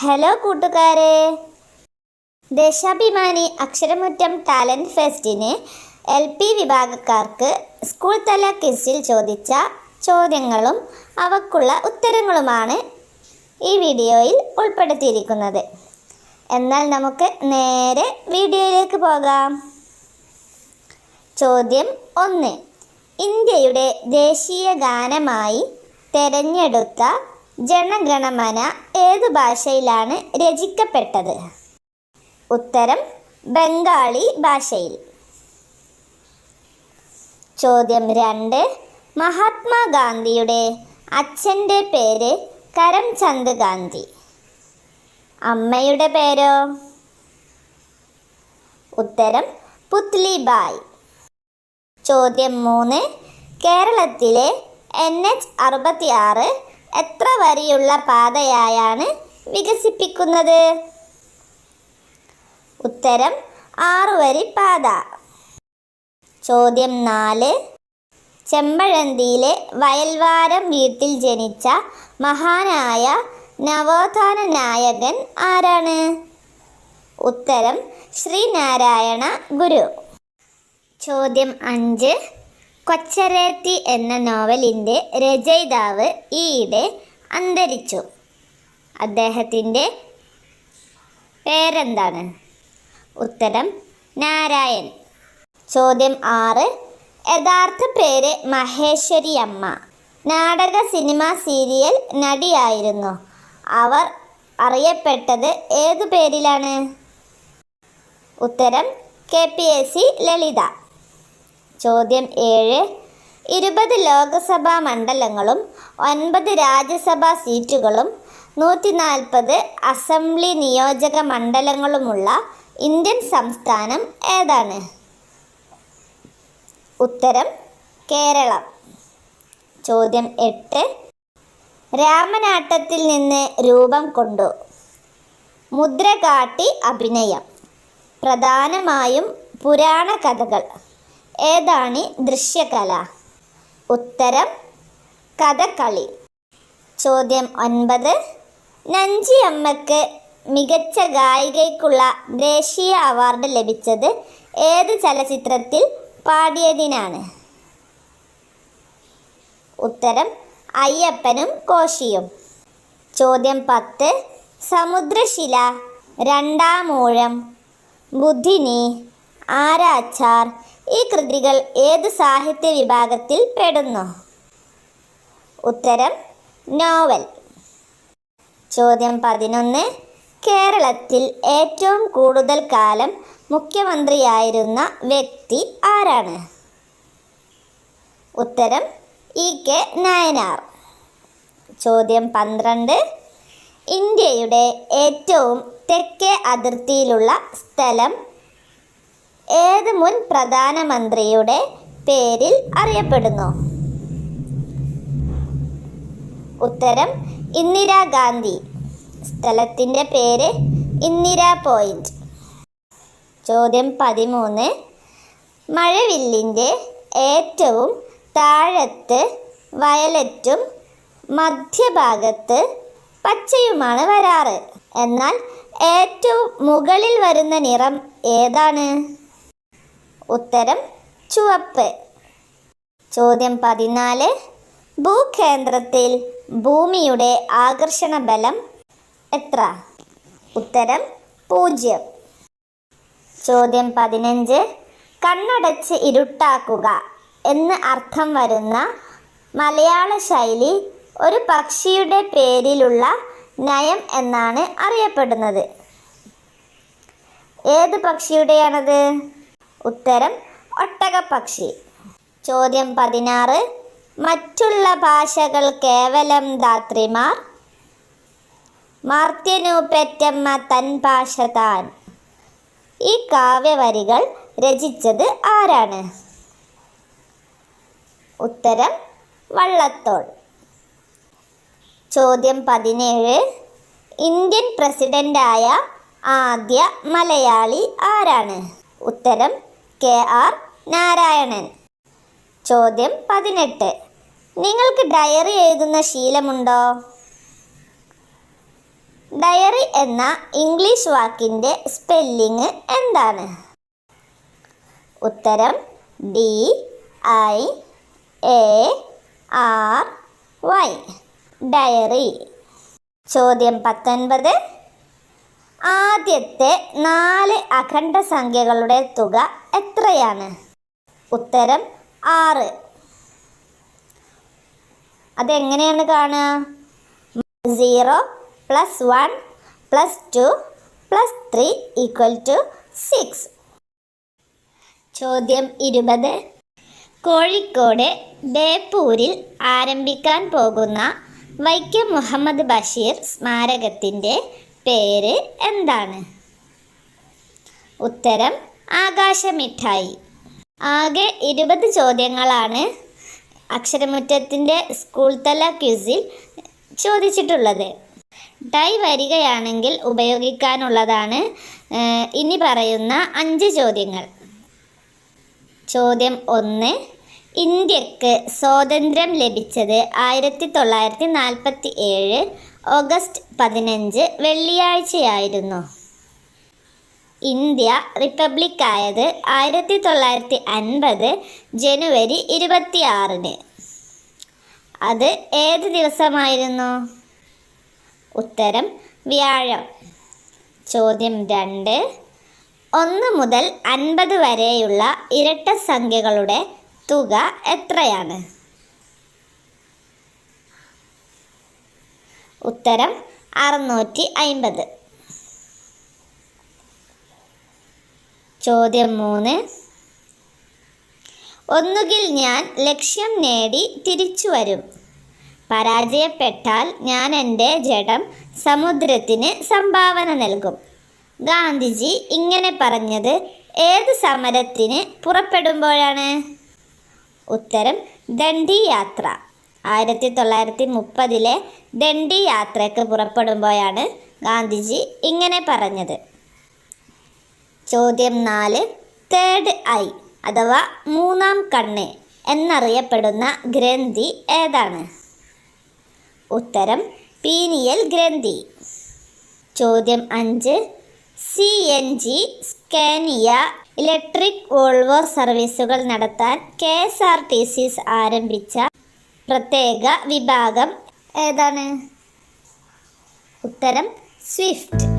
Hello കൂട്ടുകാരെ. Deshabhimani Aksharamuttam talent ഫെസ്റ്റിന് L P വിഭാഗക്കാർക്ക് സ്കൂൾ തല ക്വിസിൽ ചോദിച്ച ചോദ്യങ്ങളും അവക്കുള്ള ഉത്തരങ്ങളുമാണ് ഈ വീഡിയോയിൽ ഉൾപ്പെടുത്തിയിരിക്കുന്നത്. എന്നാൽ നമുക്ക് നേരെ വീഡിയോയിലേക്ക് പോകാം. ചോദ്യം ഒന്ന്. ഇന്ത്യയുടെ ദേശീയ ഗാനമായി തെരഞ്ഞെടുത്ത ജനഗണമന ഏതു ഭാഷയിലാണ് രചിക്കപ്പെട്ടത്? ഉത്തരം ബംഗാളി ഭാഷയിൽ. ചോദ്യം രണ്ട് മഹാത്മാഗാന്ധിയുടെ അച്ഛന്റെ പേര് കരംചന്ദ് ഗാന്ധി. അമ്മയുടെ പേരോ? ഉത്തരം പുത്ലിബായ്. ചോദ്യം മൂന്ന് കേരളത്തിലെ എൻ എച്ച് അറുപത്തി ആറ് എത്ര വരിയുള്ള പാതയായാണ് വികസിപ്പിക്കുന്നത്? ഉത്തരം ആറു വരി പാത. ചോദ്യം നാല്. ചെമ്പഴന്തിയിലെ വയൽവാരം വീട്ടിൽ ജനിച്ച മഹാനായ നവോത്ഥാന നായകൻ ആരാണ്? ഉത്തരം ശ്രീനാരായണ ഗുരു. ചോദ്യം അഞ്ച്. കൊച്ചരേത്തി എന്ന നോവലിന്റെ രചയിതാവ് ഈയിടെ അന്തരിച്ചു. അദ്ദേഹത്തിന്റെ പേരെന്താണ്? ഉത്തരം നാരായൺ. ചോദ്യം ആറ്. യഥാർത്ഥ പേര് മഹേശ്വരി അമ്മ നാടക സിനിമ സീരിയൽ നടിയായിരുന്നു. അവർ അറിയപ്പെട്ടത് ഏതു പേരിലാണ്? ഉത്തരം K P S C Lalitha. ചോദ്യം ഏഴ്. ഇരുപത് ലോക്സഭാ മണ്ഡലങ്ങളും ഒൻപത് രാജ്യസഭാ സീറ്റുകളും നൂറ്റി നാൽപ്പത് അസംബ്ലി നിയോജക മണ്ഡലങ്ങളുമുള്ള ഇന്ത്യൻ സംസ്ഥാനം ഏതാണ്? ഉത്തരം കേരളം. ചോദ്യം എട്ട്. രാമനാട്ടത്തിൽ നിന്ന് രൂപം കൊണ്ടു. മുദ്രകാട്ടി അഭിനയം. പ്രധാനമായും പുരാണ കഥകൾ ഏതാണ് ദൃശ്യകല? ഉത്തരം കഥകളി. ചോദ്യം ഒൻപത്. നഞ്ചി അമ്മയ്ക്ക് മികച്ച ഗായികയ്ക്കുള്ള ദേശീയ അവാർഡ് ലഭിച്ചത് ഏത് ചലച്ചിത്രത്തിൽ പാടിയതിനാണ്? ഉത്തരം അയ്യപ്പനും കോശിയും. ചോദ്യം പത്ത്. സമുദ്രശില രണ്ടാമൂഴം. ബുദ്ധിനി ആരാച്ചാർ ഈ കൃതികൾ ഏത് സാഹിത്യ വിഭാഗത്തിൽ പെടുന്നു? ഉത്തരം നോവൽ. ചോദ്യം പതിനൊന്ന്. കേരളത്തിൽ ഏറ്റവും കൂടുതൽ കാലം മുഖ്യമന്ത്രിയായിരുന്ന വ്യക്തി ആരാണ്? ഉത്തരം ഇ കെ നയനാർ. ചോദ്യം പന്ത്രണ്ട്. ഇന്ത്യയുടെ ഏറ്റവും തെക്കേ അതിർത്തിയിലുള്ള സ്ഥലം ഏത് മുൻ പ്രധാനമന്ത്രിയുടെ പേരിൽ അറിയപ്പെടുന്നു? ഉത്തരം ഇന്ദിരാഗാന്ധി സ്ഥലത്തിന്റെ പേര് ഇന്ദിര പോയിന്റ്. ചോദ്യം പതിമൂന്ന്. മഴവില്ലിന്റെ ഏറ്റവും താഴത്ത് വയലറ്റും മധ്യഭാഗത്ത് പച്ചയുമാണ് വരാറ്. എന്നാൽ ഏറ്റവും മുകളിൽ വരുന്ന നിറം ഏതാണ്? ഉത്തരം ചുവപ്പ്. ചോദ്യം പതിനാല്. ഭൂകേന്ദ്രത്തിൽ ഭൂമിയുടെ ആകർഷണ ബലം എത്ര? ഉത്തരം പൂജ്യം. ചോദ്യം പതിനഞ്ച്. കണ്ണടച്ച് ഇരുട്ടാക്കുക എന്ന് അർത്ഥം വരുന്ന മലയാള ശൈലി ഒരു പക്ഷിയുടെ പേരിലുള്ള നയം എന്നാണ് അറിയപ്പെടുന്നത്. ഏത് പക്ഷിയുടെയാണത്? ഉത്തരം ഒട്ടകപ്പക്ഷി. ചോദ്യം പതിനാറ്. മറ്റുള്ള ഭാഷകൾ കേവലം ധാത്രിമാർ. മാർത്യനു പെറ്റമ്മ തൻ ഭാഷ താൻ. ഈ കാവ്യവരികൾ രചിച്ചത് ആരാണ്? ഉത്തരം വള്ളത്തോൾ. ചോദ്യം പതിനേഴ്. ഇന്ത്യൻ പ്രസിഡന്റായ ആദ്യ മലയാളി ആരാണ്? ഉത്തരം കെ ആർ നാരായണൻ. ചോദ്യം പതിനെട്ട്. നിങ്ങൾക്ക് ഡയറി എഴുതുന്ന ശീലമുണ്ടോ? ഡയറി എന്ന ഇംഗ്ലീഷ് വാക്കിന്റെ സ്പെല്ലിംഗ് എന്താണ്? ഉത്തരം D I A R Y. Diary. ചോദ്യം പത്തൊൻപത്. ആദ്യത്തെ നാല് അഖണ്ഡ സംഖ്യകളുടെ തുക എത്രയാണ്? ഉത്തരം ആറ്. അതെങ്ങനെയാണ് കാണുക? Zero plus one plus two plus three equal to six. ചോദ്യം ഇരുപത്. കോഴിക്കോട് ബേപ്പൂരിൽ ആരംഭിക്കാൻ പോകുന്ന വൈക്കം മുഹമ്മദ് ബഷീർ സ്മാരകത്തിന്റെ പേര് എന്താണ്? ഉത്തരം ആകാശമിഠായി. ആകെ ഇരുപത് ചോദ്യങ്ങളാണ് അക്ഷരമുറ്റത്തിന്റെ സ്കൂൾ തല ക്യൂസിൽ ചോദിച്ചിട്ടുള്ളത്. ടൈ വരികയാണെങ്കിൽ ഉപയോഗിക്കാനുള്ളതാണ് ഇനി പറയുന്ന അഞ്ച് ചോദ്യങ്ങൾ. ചോദ്യം ഒന്ന് ഇന്ത്യയ്ക്ക് സ്വാതന്ത്ര്യം ലഭിച്ചത് ആയിരത്തി തൊള്ളായിരത്തി നാൽപ്പത്തി ഏഴ് ഓഗസ്റ്റ് പതിനഞ്ച് വെള്ളിയാഴ്ചയായിരുന്നു. ഇന്ത്യ റിപ്പബ്ലിക് ആയത് ആയിരത്തി തൊള്ളായിരത്തി അൻപത് ജനുവരി ഇരുപത്തി ആറിന് അത് ഏത് ദിവസമായിരുന്നു? ഉത്തരം വ്യാഴം. ചോദ്യം രണ്ട്. ഒന്ന് മുതൽ അൻപത് വരെയുള്ള ഇരട്ട സംഖ്യകളുടെ തുക എത്രയാണ്? ഉത്തരം അറുന്നൂറ്റി അൻപത് ചോദ്യം മൂന്ന്. ഒന്നുകിൽ ഞാൻ ലക്ഷ്യം നേടി തിരിച്ചു വരും. പരാജയപ്പെട്ടാൽ ഞാൻ എന്റെ ജഡം സമുദ്രത്തിന് സംഭാവന നൽകും. ഗാന്ധിജി ഇങ്ങനെ പറഞ്ഞത് ഏത് സമരത്തിന് പുറപ്പെടുമ്പോഴാണ്? ഉത്തരം ദണ്ഡി യാത്ര ആയിരത്തി തൊള്ളായിരത്തി മുപ്പതിലെ ദണ്ഡി യാത്രയ്ക്ക് പുറപ്പെടുമ്പോഴാണ് ഗാന്ധിജി ഇങ്ങനെ പറഞ്ഞത്. ചോദ്യം നാല് തേർഡ് ഐ അഥവാ മൂന്നാം കണ്ണ് എന്നറിയപ്പെടുന്ന ഗ്രന്ഥി ഏതാണ്? ഉത്തരം പീനിയൽ ഗ്രന്ഥി. ചോദ്യം അഞ്ച് C N G Scania electric Volvo സർവീസുകൾ നടത്താൻ K S R T C ആരംഭിച്ച പ്രത്യേക വിഭാഗം. ഏതാണ്? ഉത്തരം സ്വിഫ്റ്റ്.